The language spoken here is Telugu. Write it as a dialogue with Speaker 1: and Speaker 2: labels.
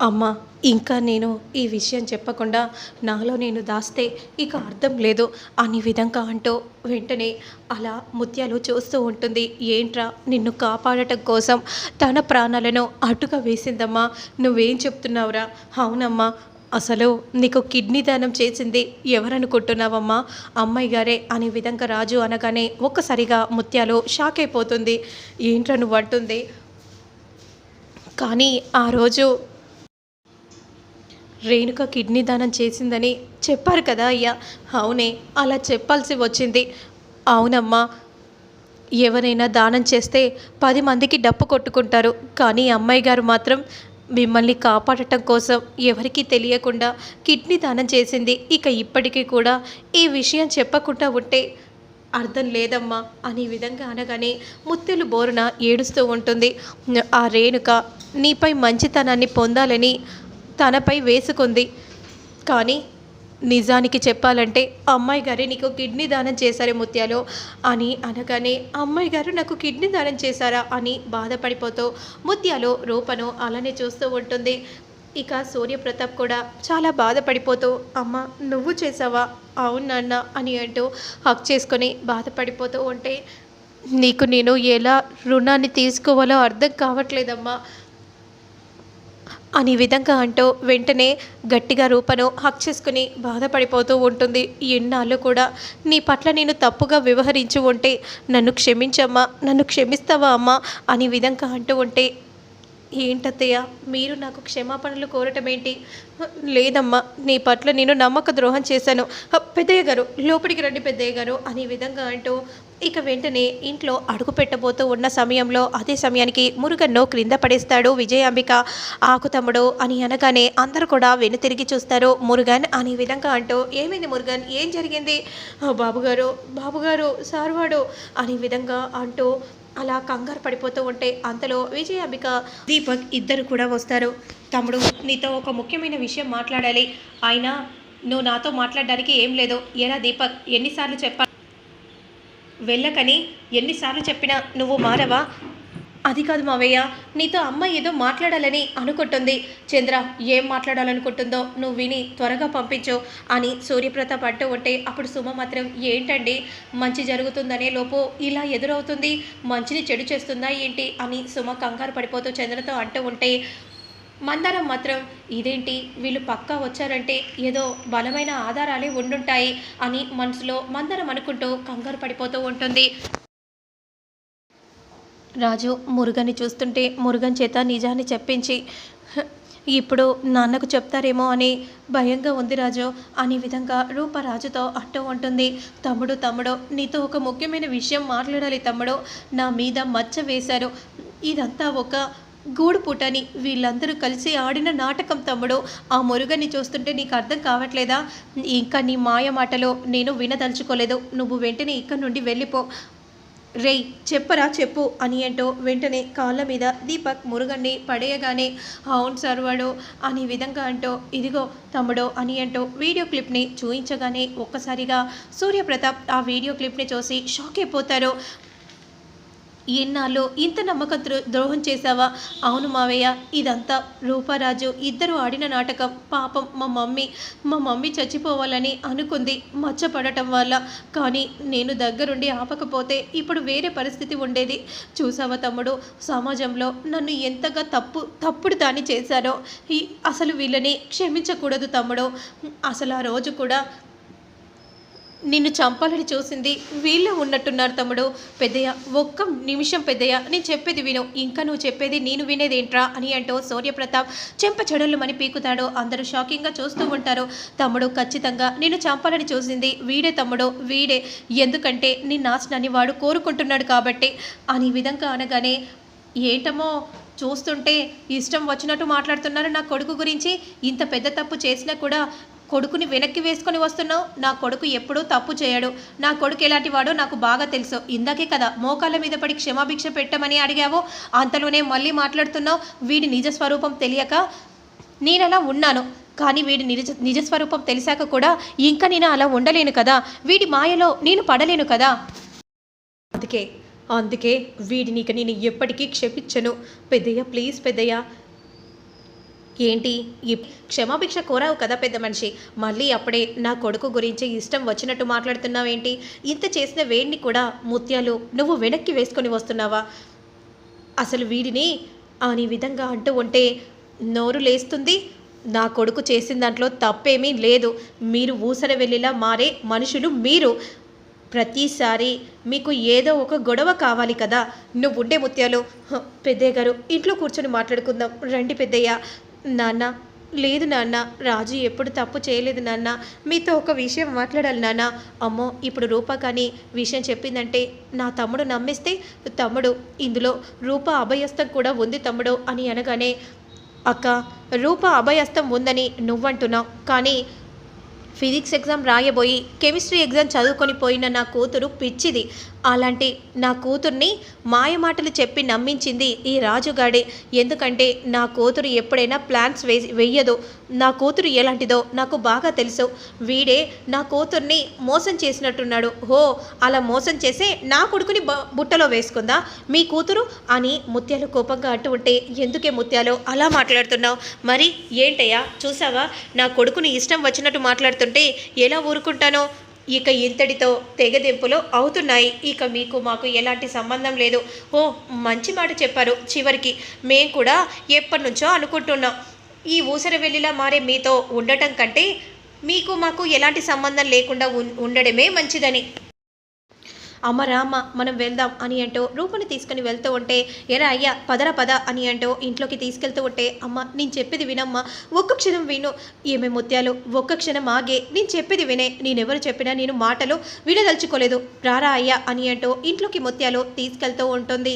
Speaker 1: అమ్మ ఇంకా నేను ఈ విషయం చెప్పకుండా నాలో నేను దాస్తే ఇక అర్థం లేదు. అని విధంగా అంటూ వెంటనే అలా ముత్యాలు చూస్తూ ఉంటుంది. ఏంట్రా నిన్ను కాపాడటం కోసం తన ప్రాణాలను అటుగా వేసిందమ్మా. నువ్వేం చెప్తున్నావురా? అవునమ్మా అసలు నీకు కిడ్నీ దానం చేసింది ఎవరనుకుంటున్నావమ్మా? అమ్మాయి గారే అనే విధంగా రాజు అనగానే ఒక్కసారిగా ముత్యాలు షాక్ అయిపోతుంది. ఏంట్రా నువ్వు అంటుంది. కానీ ఆ రోజు రేణుక కిడ్నీ దానం చేసిందని చెప్పారు కదా అయ్యా. అవునే అలా చెప్పాల్సి వచ్చింది. అవునమ్మా ఎవరైనా దానం చేస్తే పది మందికి డప్పు కొట్టుకుంటారు. కానీ అమ్మాయి గారు మాత్రం మిమ్మల్ని కాపాడటం కోసం ఎవరికీ తెలియకుండా కిడ్నీ దానం చేసింది. ఇక ఇప్పటికీ కూడా ఈ విషయం చెప్పకుండా ఉంటే అర్థం లేదమ్మా అనే విధంగా అనగానే ముత్తులు బోరున ఏడుస్తూ ఉంటుంది. ఆ రేణుక నీపై మంచితనాన్ని పొందాలని తనపై వేసుకుంది. కానీ నిజానికి చెప్పాలంటే అమ్మాయి గారే నీకు కిడ్నీ దానం చేశారే ముత్యాలు అని అనగానే అమ్మాయి గారు నాకు కిడ్నీ దానం చేశారా అని బాధపడిపోతూ ముత్యాలు రూపను అలానే చూస్తూ ఉంటుంది. ఇక సూర్యప్రతాప్ కూడా చాలా బాధపడిపోతూ అమ్మ నువ్వు చేసావా అవును నాన్న అని అంటూ హక్ చేసుకొని బాధపడిపోతూ ఉంటే నీకు నేను ఎలా రుణాన్ని తీసుకోవాలో అర్థం కావట్లేదమ్మా. అని విధంగా అంటూ వెంటనే గట్టిగా రూపను హక్ చేసుకుని బాధపడిపోతూ ఉంటుంది. ఎన్నాళ్ళు కూడా నీ పట్ల నేను తప్పుగా వ్యవహరించి ఉంటే నన్ను క్షమించమ్మా నన్ను క్షమిస్తావా అమ్మా అని విధంగా అంటూ ఉంటే ఏంటత్తయ్య మీరు నాకు క్షమాపణలు కోరటం ఏంటి? లేదమ్మా నీ పట్ల నేను నమ్మక ద్రోహం చేశాను. పెద్దయ్య గారు లోపలికి రండి పెద్దయ్య గారు అనే విధంగా అంటూ ఇక వెంటనే ఇంట్లో అడుగు పెట్టబోతూ ఉన్న సమయంలో అదే సమయానికి మురుగన్ను క్రింద పడేస్తాడు విజయాంబిక. ఆకు తమ్ముడు అని అనగానే అందరూ కూడా వెనుతిరిగి చూస్తారు మురుగన్ అనే విధంగా అంటూ ఏమైంది మురుగన్? ఏం జరిగింది? బాబుగారు బాబుగారు సార్వాడు అనే విధంగా అంటూ అలా కంగారు పడిపోతూ ఉంటే అంతలో విజయాంబిక దీపక్ ఇద్దరు కూడా వస్తారు. తమ్ముడు నీతో ఒక ముఖ్యమైన విషయం మాట్లాడాలి. అయినా నువ్వు నాతో మాట్లాడడానికి ఏం లేదు. ఎలా దీపక్? ఎన్నిసార్లు చెప్పా వెళ్ళకని ఎన్నిసార్లు చెప్పినా నువ్వు మారవా? అది కాదు మావయ్య నీతో అమ్మ ఏదో మాట్లాడాలని అనుకుంటుంది. చంద్ర ఏం మాట్లాడాలనుకుంటుందో నువ్వు విని త్వరగా పంపించు అని సూర్యప్రతాప్ అంటూ ఉంటే అప్పుడు సుమ మాత్రం ఏంటండి? మంచి జరుగుతుందనే లోపు ఇలా ఎదురవుతుంది? మంచిని చెడు చేస్తుందా ఏంటి? అని సుమ కంగారు పడిపోతూ చంద్రతో అంటూ ఉంటే మందారం మాత్రం ఇదేంటి? వీళ్ళు పక్కా వచ్చారంటే ఏదో బలమైన ఆధారాలే ఉండుంటాయి అని మనసులో మందారం అనుకుంటూ కంగారు పడిపోతూ ఉంటుంది. రాజు మురుగని చూస్తుంటే మురుగన్ చేత నిజాన్ని చెప్పించి ఇప్పుడు నాన్నకు చెప్తారేమో అని భయంగా ఉంది రాజు. అనే విధంగా రూప రాజుతో అంటూ ఉంటుంది. తమ్ముడు తమ్ముడు నీతో ఒక ముఖ్యమైన విషయం మాట్లాడాలి తమ్ముడు. నా మీద మచ్చ వేశారు. ఇదంతా ఒక గూడుపుటని వీళ్ళందరూ కలిసి ఆడిన నాటకం తమ్ముడు. ఆ మురుగని చూస్తుంటే నీకు అర్థం కావట్లేదా? ఇంకా నీ మాయ మాటలో నేను వినదలుచుకోలేదు. నువ్వు వెంటనే ఇక్కడి నుండి వెళ్ళిపో. రేయ్ చెప్పరా చెప్పు అని ఏంటో వెంటనే కాళ్ళ మీద దీపక్ మురుగన్ని పడేయగానే అవును సార్ వాడు అనే విధంగా అంటో ఇదిగో తమ్ముడు అని అంటూ వీడియో క్లిప్ని చూయించగానే ఒక్కసారిగా సూర్యప్రతాప్ ఆ వీడియో క్లిప్ని చూసి షాక్ అయిపోతారు. ఎన్నాళ్ళు ఇంత నమ్మక ద్రోహం చేశావా? అవును మావయ్య ఇదంతా రూపారాజు ఇద్దరు ఆడిన నాటకం. పాపం మా మమ్మీ మా మమ్మీ చచ్చిపోవాలని అనుకుంది మచ్చపడటం వల్ల. కానీ నేను దగ్గరుండి ఆపకపోతే ఇప్పుడు వేరే పరిస్థితి ఉండేది. చూసావా తమ్ముడు సమాజంలో నన్ను ఎంతగా తప్పు తప్పుడు దాన్ని చేశారో. ఈ అసలు వీళ్ళని క్షమించకూడదు తమ్ముడు. అసలు ఆ రోజు కూడా నిన్ను చంపాలని చూసింది వీళ్ళు ఉన్నట్టున్నారు తమ్ముడు. పెద్దయ్య ఒక్క నిమిషం పెద్దయ్య నేను చెప్పేది విను. ఇంకా నువ్వు చెప్పేది నేను వినేదేంట్రా అని అంటూ సూర్యప్రతాప్ చెంప చెడులు మని పీకుతాడు. అందరూ షాకింగ్గా చూస్తూ ఉంటారు. తమ్ముడు ఖచ్చితంగా నిన్ను చంపాలని చూసింది వీడే తమ్ముడు. వీడే ఎందుకంటే నీ నాశనాన్ని వాడు కోరుకుంటున్నాడు కాబట్టి. అని విధంగా అనగానే ఏంటమ్మో చూస్తుంటే ఇష్టం వచ్చినట్టు మాట్లాడుతున్నారు నా కొడుకు గురించి. ఇంత పెద్ద తప్పు చేసినా కూడా కొడుకుని వెనక్కి వేసుకొని వస్తున్నావు? నా కొడుకు ఎప్పుడూ తప్పు చేయడు. నా కొడుకు ఎలాంటి వాడో నాకు బాగా తెలుసు. ఇందాకే కదా మోకాళ్ళ మీద పడి క్షమాభిక్ష పెట్టమని అడిగావు. అంతలోనే మళ్ళీ మాట్లాడుతున్నావు. వీడి నిజ స్వరూపం తెలియక నేను అలా ఉన్నాను. కానీ వీడి నిజ నిజస్వరూపం తెలిసాక కూడా ఇంకా నేను అలా ఉండలేను కదా. వీడి మాయలో నేను పడలేను కదా. అందుకే అందుకే వీడిని ఇక నేను ఎప్పటికీ క్షమించను. పెద్దయ్య ప్లీజ్ పెద్దయ్య ఏంటి? ఈ క్షమాభిక్ష కోరావు కదా పెద్ద మనిషి. మళ్ళీ అప్పుడే నా కొడుకు గురించి ఇష్టం వచ్చినట్టు మాట్లాడుతున్నావేంటి? ఇంత చేసిన వేడిని కూడా ముత్యాలు నువ్వు వెనక్కి వేసుకొని వస్తున్నావా? అసలు వీడిని అని విధంగా అంటూ ఉంటే నోరు లేస్తుంది. నా కొడుకు చేసిన దాంట్లో తప్పేమీ లేదు. మీరు ఊసర వెళ్ళిలా మారే మనుషులు మీరు. ప్రతిసారి మీకు ఏదో ఒక గొడవ కావాలి కదా. నువ్వు ఉండే ముత్యాలు పెద్దయ్య గారు ఇంట్లో కూర్చొని మాట్లాడుకుందాం. రండి పెద్దయ్య. నాన్న లేదు నాన్న రాజు ఎప్పుడు తప్పు చేయలేదు నాన్న. మీతో ఒక విషయం మాట్లాడాలి నాన్న. అమ్మో ఇప్పుడు రూప కానీ విషయం చెప్పిందంటే నా తమ్ముడు నమ్మేస్తే తమ్ముడు ఇందులో రూప అభయస్థం కూడా ఉంది తమ్ముడు అని అనగానే అక్క రూప అభయస్థం ఉందని నువ్వంటున్నావు. కానీ ఫిజిక్స్ ఎగ్జామ్ రాయబోయి కెమిస్ట్రీ ఎగ్జామ్ చదువుకొని పోయిన నా కూతురు పిచ్చిది. అలాంటి నా కూతుర్ని మాయమాటలు చెప్పి నమ్మించింది ఈ రాజుగాడే. ఎందుకంటే నా కూతురు ఎప్పుడైనా ప్లాన్స్ వే వెయ్యదు. నా కూతురు ఎలాంటిదో నాకు బాగా తెలుసు. వీడే నా కూతుర్ని మోసం చేసినట్టున్నాడు. హో అలా మోసం చేసే నా కొడుకుని బుట్టలో వేసుకుందా? మీ కూతురు? అని ముత్యాలు కోపంగా అంటూ ఉంటే ఎందుకే ముత్యాలు? అలా మాట్లాడుతున్నావు? మరి ఏంటయ్యా? చూసావా? నా కొడుకుని ఇష్టం వచ్చినట్టు మాట్లాడుతుంటే ఎలా ఊరుకుంటానో? ఇక ఇంతటితో తెగదెంపులు అవుతున్నాయి. ఇక మీకు మాకు ఎలాంటి సంబంధం లేదు. ఓ మంచి మాట చెప్పారు. చివరికి మేం కూడా ఎప్పటి నుంచో అనుకుంటున్నాం. ఈ ఊసర వెళ్ళిలా మారే మీతో ఉండటం కంటే మీకు మాకు ఎలాంటి సంబంధం లేకుండా ఉండడమే మంచిదని. అమ్మ రామ్మ మనం వెళ్దాం అని అంటూ రూపని తీసుకుని వెళ్తూ ఉంటే ఎరా అయ్యా పదరా పద అని అంటూ ఇంట్లోకి తీసుకెళ్తూ ఉంటే అమ్మ నేను చెప్పేది వినమ్మా ఒక్క క్షణం విను. ఏమే ముత్యాలు ఒక్క క్షణం ఆగే. నేను చెప్పేది వినే. నేనెవరు చెప్పినా నేను మాటలు వినదలుచుకోలేదు. రారా అయ్యా అని అంటూ ఇంట్లోకి ముత్యాలు తీసుకెళ్తూ ఉంటుంది.